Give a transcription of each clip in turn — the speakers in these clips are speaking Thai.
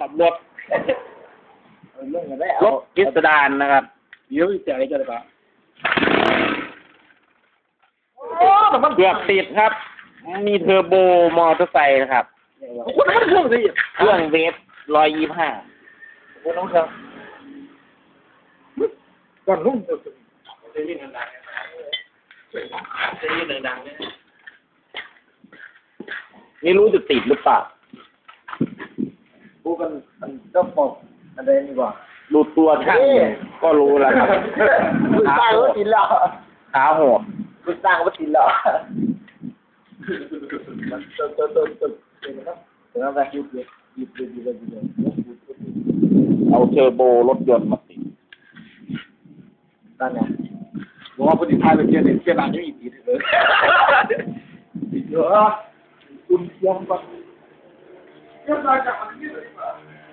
ขับรถเรื่องกันได้รเอาถกิสดานนะครับเดี๋ยวจะอะไรกันเลยปะเกือบติดครับ มีเทอร์โบมอเตอร์ไซค์นะครับคุณนั่นเครื่องสิเครื่องเวฟร้อยยี่ห้าคุณน้องครับก่อนนุ่มไม่รู้จะติดหรือเปล่า พูดกันมันก็บอกอะไรนี่ว่าดูตัวช่างเนี่ยก็รู้แล้วครับคุณสร้างว่าติดแล้วขาโหดคุณสร้างว่าติดแล้วมันเติมเติมเติมเติมเติมนะครับเดี๋ยวเราไปยุบเลยยุบเลยยุบเลยยุบเลยยุบเลยเอาเทอร์โบรถยนต์มาติดนั่นไงบอกว่าพอดีท้ายเป็นเกียร์หนึ่งเกียร์นานยังอีกทีเลยเยอะคุณยังแบบ เลย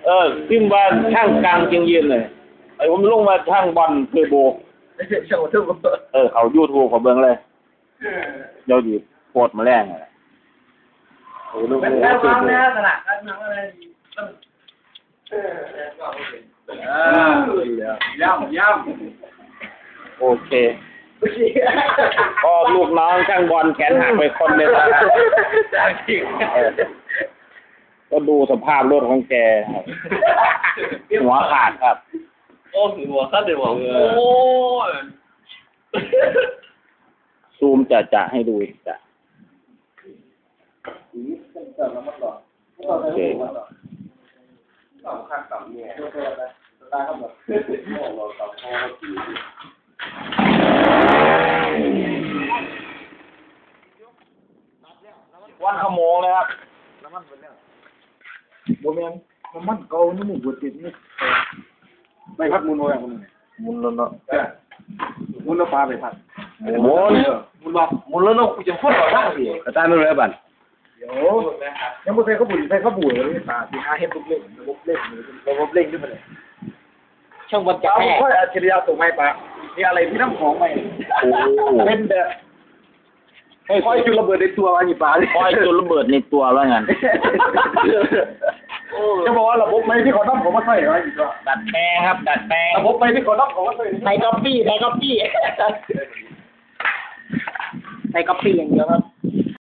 เออขึ้นว่าช่างกลางจริงยืนเลยไอ้ผมลงมาช่างบอลเทอร์โบไม่ใช่ช่างหัวเท่ากับเออเขายูทูบเขาเบิ่งเลยเดี๋ยวดีโคตรมาแรงเลยโอ้ลูกเป็นเอ้แค่ยความแน่ขนาดนั้นนะอะไรอ่าย่ำย่ำโอเคก็ลูกน้องช่างบอลแขนหักไปคนหนึ่งแล้วครับเออ ก็ดูสภาพรถของแกครับหัวขาดครับโอ้หัวขั้นเดี๋ยวหัวโอ้ยซูมจะจะให้ดูอีกจ้ะโอเคสองขั้นต่ำเนี่ยวันขโมงเลยครับน้ำมันเป็นเนี่ย โมเมนน้ำมันเก่านี่หมูบดติดนี่ไปพัดมุนโอ้ยมุนมุนแล้วเนาะมุนแล้วปลาไปพัดหมุนมุนบอกมุนแล้วเนาะกูจะพูดต่อหน้าสิกระต้านไม่รู้บันเดี๋ยวยังไม่ใส่ข้าวบุญใส่ข้าวบุญเลยตาที่หาเห็ดลูกเล่นระบบเล่นระบบเล่นขึ้นมาเลยช่างบอลจะเอาแพ้ค่อยอัจฉริยะตัวไม่ปะมีอะไรที่น้ำของไหมโอ้เป็นเด้อให้ค่อยจุดระเบิดในตัวอันนี้ปลาเลยคอยจุดระเบิดในตัวแล้วงั้น จะบอกว่าระบบไม่ที่เขาต้องผมมาใส่ไว้อีกก็ดัดแปลงครับ ดัดแปลงระบบไม่ที่เขาต้องผมมาใส่ไทยก๊อปปี้ไทยก๊อปปี้ไทยก๊อปปี้อย่างเดียวครับ